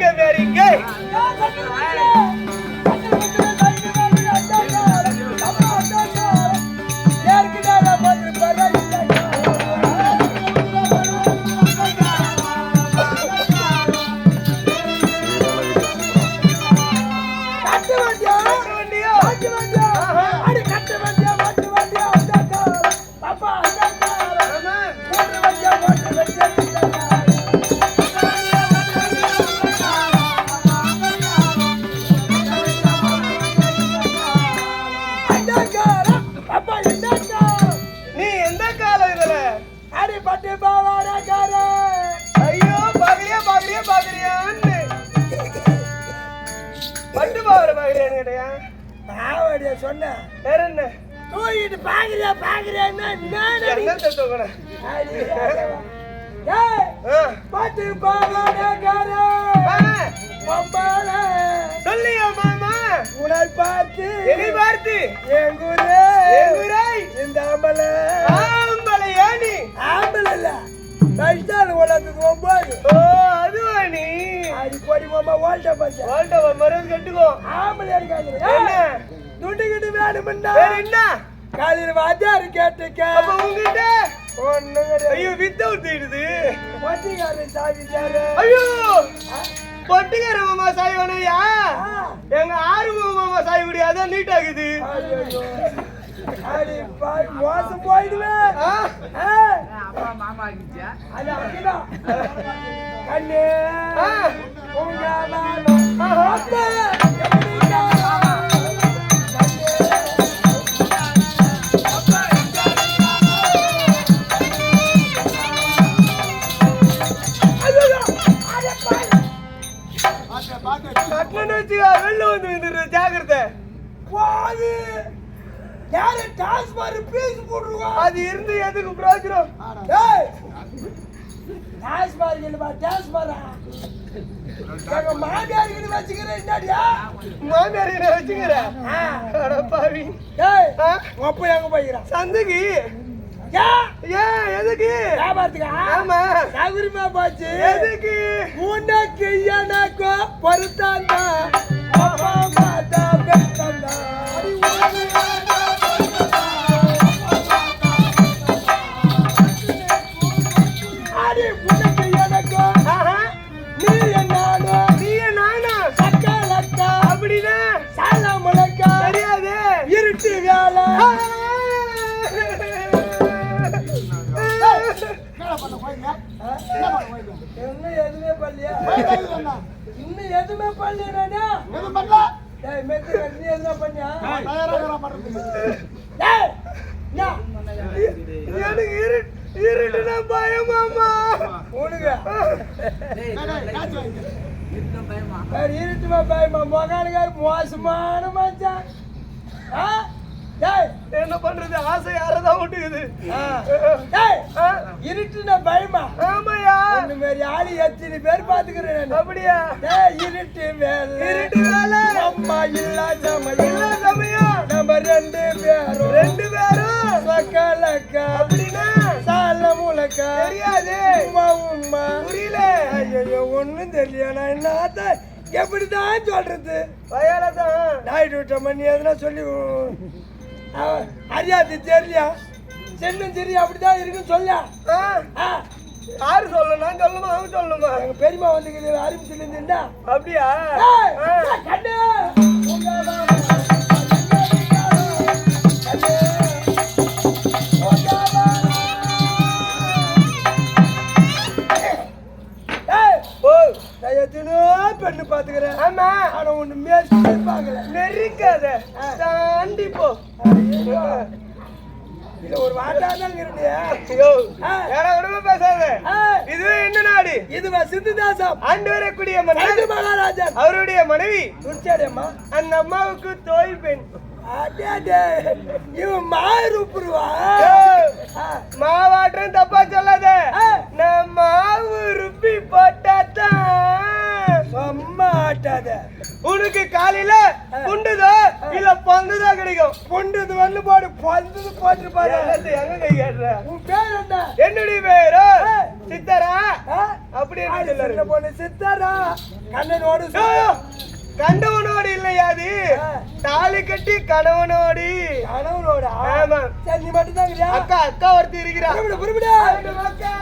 que é gay. பாவாடிய சொன்னேன் வேற என்ன? தூக்கிட்டு பாக்குறியா பாக்குறியான்னா நான் பட்டு பாவாடக்காரே சொல்லியா மாமா? உன்னை பார்த்து என்னை பார்த்து? எங்குரே எங்குராய் இந்த ஆம்பளை ஆம்பளையா நீ ஆம்பளை இல்ல. கஷ்டால உலகத்துக்கு ஒன்பது ஓ அதுவா நீ அடி கொடி மாமா ஓல்ட்ட பச்சை வாழ்ட்ட மருந்து கட்டுக்கோ. ஆம்பளை இருக்காங்க என்ன? துண்டு கிட்டு வேணுமுண்டா? வேற என்ன? காலையில் வாத்தியாரு கேட்டுக்க. உங்ககிட்ட? கிடையாது. ஐயோ வித்த ஊத்திடுது. சாதிச்சாரு ஐயோ! பொட்டுக்கார மாமா சாய் வேணையா ஆ. எங்க ஆறு மாமா சாய் அதான் நீட் ஆகுது மோசம் போயிடுவேன். அது அப்படிதான். கண்ணு. உங்க மாமா. யாரு டாஸ்மார் பீஸ் போட்டுருவா அது இருந்து எதுக்கு பிரோஜனம்? டேய் டாஸ்மார் இல்லப்பா டாஸ்மாரா எங்க மாமியாருக்கு வச்சுக்கிறேன் என்னடியா? மாமியார் என்ன வச்சுக்கிற ஆ. அட பாவி. டேய் அப்பா எங்க போய்க்கிறான்? சந்தைக்கு. எதுக்கு? போச்சு. எதுக்கு? உனக்கு எனக்கு பொருத்தாந்தா இன்னும் எதுவுமே பண்ணலையா இன்னும் எதுவுமே பண்ணலையா டேய் மெத்து நீ பண்ணியா டேய் எனக்கு இரு இருட்டுனா பயமாமா உனக்கு இருட்டுமா பயமா மகானுக்கார் மோசமான மச்சான் ஆ? என்ன பண்றது? ஆசை யாரதான் ஆ? இருட்டுனா பயமா? ஆமாயா இந்த மாதிரி ஆளு எத்தனை பேர் பாத்துக்கிறேன். அப்படியா? டேய் இருட்டு வேலை இருட்டு வேலை. அம்மா இல்லா நம்ம இல்ல சமயம் நம்ம ரெண்டு பேரும். ரெண்டு பேரும்? சொக்கலக்கா. அப்படின்னா? சால முழக்கா. தெரியாது. உமா உமா புரியல. ஐயோ ஒண்ணும் தெரியல. நான் என்னத்த எப்படிதான் சொல்றது? வயாலதான் நாயுடு விட்ட மணி எதுனா சொல்லி அறியாது தெரியலையா? செல்லும் சரி அப்படிதான் இருக்குன்னு சொல்ல. யாரு சொல்லணும்? சொல்லுமா அவன் சொல்லுமா எங்க பெரியம்மா வந்து ஆரம்பிச்சுல இருந்தா அப்படியா. கண்ணு. எத்தனையோ பெண்ணு பாத்துக்கிறேன் ஆமா. ஆனா ஒண்ணு மேற்கே பார்க்கல. நெருக்காத தாண்டி போ. இது ஒரு வாட்டா தான் ஐயோ ஏடா விடவே பேசாத இதுவே என்ன நாடு இதுவா சிந்துதாசம் ஆண்டு வரக்கூடிய மன்னர் கைது மகாராஜன் அவருடைய மனைவி துர்ச்சாடியம்மா அந்த அம்மாவுக்கு தோய் பெண் அடே, அடே. இவன் மாறு உப்புருவா போட்டு பாரு எல்லாத்தையும் எங்க கை காட்டுற? உன் பேர் என்ன? என்னுடைய பேரு? சித்தரா? அப்படி என்ன பொண்ணு சித்தாரா. கண்ணனோடு கண்டவனோடு இல்லையாது ஆ. தாலி கட்டி கணவனோடு. கணவனோட? ஆமா. சரி நீ மட்டும் தான் அக்கா அக்கா ஒருத்தி இருக்கிறா. அக்கா.